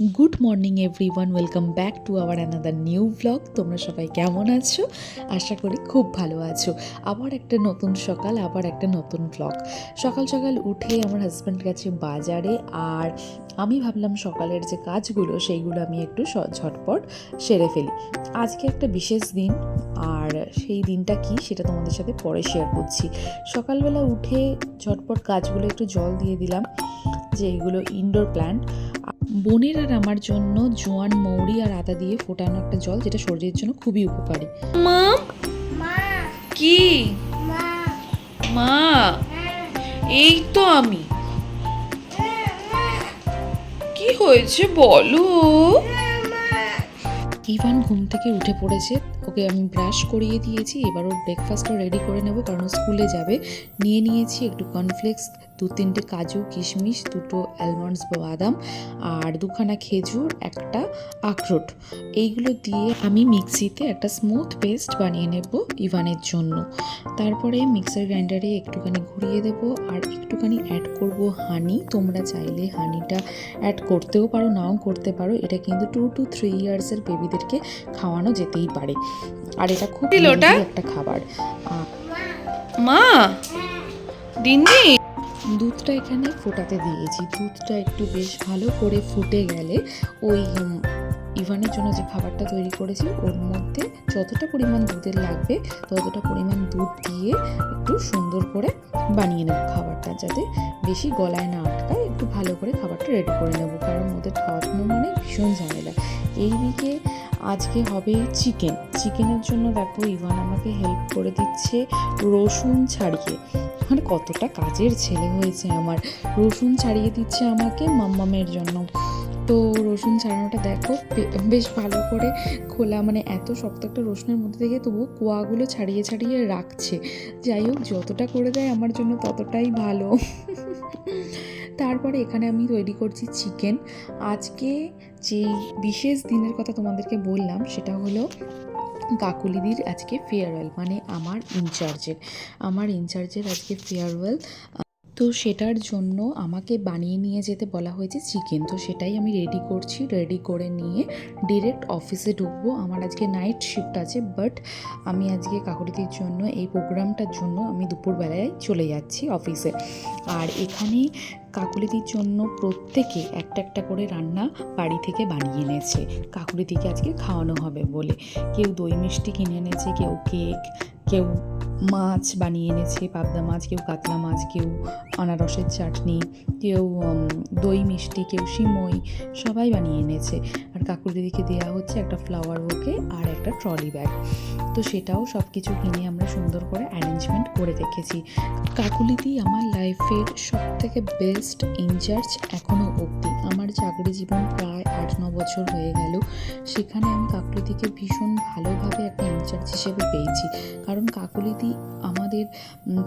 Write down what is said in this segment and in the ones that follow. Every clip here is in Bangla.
Good morning everyone, welcome back to our another new blog. তোমরা সবাই কেমন আছো? আশা করি খুব ভালো আছো। আবার একটা নতুন সকাল, আবার একটা নতুন ব্লগ। সকাল সকাল উঠে আমার হাজব্যান্ড গেছে বাজারে, আর আমি ভাবলাম সকালের যে কাজগুলো, সেইগুলো আমি একটু ঝটপট সেরে ফেলি। আজকে একটা বিশেষ দিন, আর সেই দিনটা কি সেটা তোমাদের সাথে পরে শেয়ার করছি। সকালবেলা উঠে ঝটপট গাছগুলো একটু জল দিয়ে দিলাম, যে এইগুলো ইনডোর প্ল্যান্ট বোনের আর আমার জন্য জোয়ান মৌরি আর আদা দিয়ে ফোটানো একটা জল যেটা শরীরের জন্য খুবই উপকারী। মা? কি? মা। এই তো আমি। কি হয়েছে বলো? ইভান ঘুম থেকে উঠে পড়েছে। ওকে আমি ব্রাশ করিয়ে দিয়েছি। এবার ওর ব্রেকফাস্টটা রেডি করে নেব কারণ স্কুলে যাবে। নিয়ে নিয়েছি একটু কর্নফ্লেক্স দু তিনটে কাজু কিশমিশ দুটো অ্যালমন্ডস বা বাদাম আর দুখানা খেজুর একটা আখরোট। এইগুলো দিয়ে আমি মিক্সিতে একটা স্মুথ পেস্ট বানিয়ে নেব ইভানের জন্য। তারপরে মিক্সার গ্রাইন্ডারে একটুখানি ঘুরিয়ে দেব আর একটুখানি অ্যাড করব হানি তোমরা চাইলে হানিটা অ্যাড করতেও পারো নাও করতে পারো। এটা কিন্তু টু টু থ্রি ইয়ার্সের বেবিদেরকে খাওয়ানো যেতেই পারে। আর এটা খুব একটা খাবার। মা! দিন্নি দুধটা এখানে ফোটাতে দিয়েছি। দুধটা একটু বেশ ভালো করে ফুটে গেলে ওই ইভানের জন্য যে খাবারটা তৈরি করেছি, ওর মধ্যে যতটা পরিমাণ দুধের লাগবে, ততটা পরিমাণ দুধ দিয়ে একটু সুন্দর করে বানিয়ে নেব খাবারটা, যাতে বেশি গলায় না আটকায়, একটু ভালো করে খাবারটা রেডি করে নেব, কারণ ওদের খাওয়ানো মানে ভীষণ ঝামেলা। এইদিকে আজকে হবে চিকেন। চিকেনের জন্য দেখো ইভান আমাকে হেল্প করে দিচ্ছে রসুন ছাড়িয়ে। মানে কতটা কাজের ছেলে হয়েছে আমার। রসুন ছাড়িয়ে দিচ্ছে আমাকে মাম্মামের জন্য। তো রসুন ছাড়ানোটা দেখো বেশ ভালো করে খোলা। মানে এত শক্ত একটা রসুনের মধ্যে থেকে তবুও কোয়াগুলো ছাড়িয়ে ছাড়িয়ে রাখছে। যাই হোক, যতটা করে দেয় আমার জন্য ততটাই ভালো। তারপরে এখানে আমি তৈরি করছি চিকেন। আজকে যেই বিশেষ দিনের কথা তোমাদেরকে বললাম, সেটা হলো কাকুলিদির আজকে ফেয়ারওয়েল মানে আমার ইনচার্জের আমার ইনচার্জের আজকে ফেয়ারওয়েল তো সেটার জন্য আমাকে বানিয়ে নিয়ে যেতে বলা হয়েছে চিকেন। তো সেটাই আমি রেডি করছি রেডি করে নিয়ে ডিরেক্ট অফিসে ঢুকবো। আমার আজকে নাইট শিফট আছে বাট আমি আজকে কাকুরিদির জন্য, এই প্রোগ্রামটার জন্য আমি দুপুরবেলায় চলে যাচ্ছি অফিসে আর এখানে কাকুলিদির জন্য প্রত্যেকে একটা একটা করে রান্না বাড়ি থেকে বানিয়ে এনেছে। কাকুলিদিকে আজকে খাওয়ানো হবে বলে। কেউ দই মিষ্টি কিনে এনেছে, কেউ কেক কেউ মাছ বানিয়ে এনেছে, পাবদা মাছ, কেউ কাতলা মাছ, কেউ আনারসের চাটনি, কেউ দই মিষ্টি, কেউ সিমই, সবাই বানিয়ে এনেছে। আর কাকুর দিদিকে দেওয়া হচ্ছে একটা ফ্লাওয়ার বুকে আর একটা ট্রলি ব্যাগ তো সেটাও সব কিছু কিনে আমরা সুন্দর করে অ্যারেঞ্জমেন্ট করে রেখেছি। কাকুলিদি আমার লাইফের সব থেকে বেস্ট ইনচার্জ এখনও অবধি। চাকরি জীবন প্রায় আট ন বছর হয়ে গেল। সেখানে আমি কাকুলিদিকে ভীষণ ভালোভাবে একটা ইনচার্জ হিসেবে পেয়েছি। কারণ কাকুলিদি আমাদের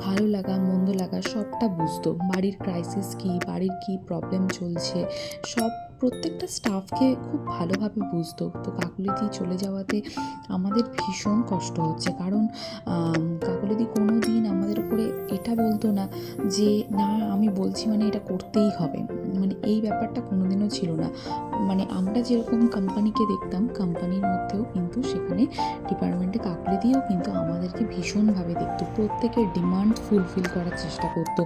ভালো লাগা, মন্দ লাগা সবটা বুঝতো। বাড়ির ক্রাইসিস কী, বাড়ির কী প্রবলেম চলছে, সব প্রত্যেকটা স্টাফকে খুব ভালোভাবে বুঝতো। তো কাকুলিদি চলে যাওয়াতে আমাদের ভীষণ কষ্ট হচ্ছে। কারণ কাকুলিদি কোনো দিন আমাদের উপরে এটা বলতো না যে, না, আমি বলছি মানে এটা করতেই হবে। মানে এই ব্যাপারটা কোনোদিনও ছিল না। মানে আমরা যেরকম কোম্পানিকে দেখতাম কোম্পানির মধ্যেও কিন্তু সেখানে ডিপার্টমেন্টে কাকলি দিয়েও কিন্তু আমাদেরকে ভীষণভাবে দেখতো। প্রত্যেকের ডিমান্ড ফুলফিল করার চেষ্টা করতো।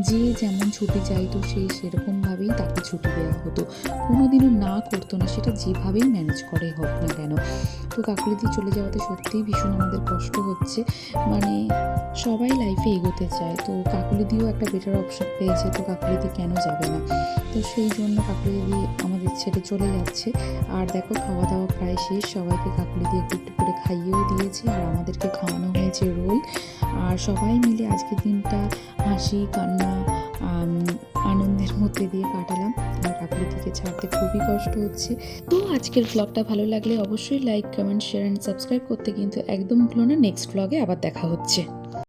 যে যেমন ছুটি চাইতো, সে সেরকমভাবেই তাকে ছুটি দেওয়া হতো। কোনোদিনও না করতো না, সেটা যেভাবেই ম্যানেজ করে হোক না কেন। তো কাকুলিদি চলে যাওয়াতে সত্যিই ভীষণ আমাদের কষ্ট হচ্ছে। মানে সবাই লাইফে এগোতে চায়। তো কাকুলিদিও একটা বেটার অপশন পেয়েছে, তো কাকুলিদি কেন যাবে না? তো সেই জন্য কাকুলিদি আমাদের ছেড়ে চলে যাচ্ছে। আর দেখো খাওয়া দাওয়া প্রায় শেষ। সবাইকে কাকুলিদি একটু একটু করে খাইয়েও দিয়েছে আর আমাদেরকে খাওয়ানো হয়েছে রোল। আর সবাই মিলে আজকের দিনটা হাসি, কান্না আনন্দের মধ্যে দিয়ে কাটালাম। আর কাকুলিদিকে ছাড়তে খুবই কষ্ট হচ্ছে। তো আজকের ব্লগটা ভালো লাগলে অবশ্যই like comment share and subscribe করতে কিন্তু একদম ভুলো না। নেক্সট ব্লগে আবার দেখা হচ্ছে।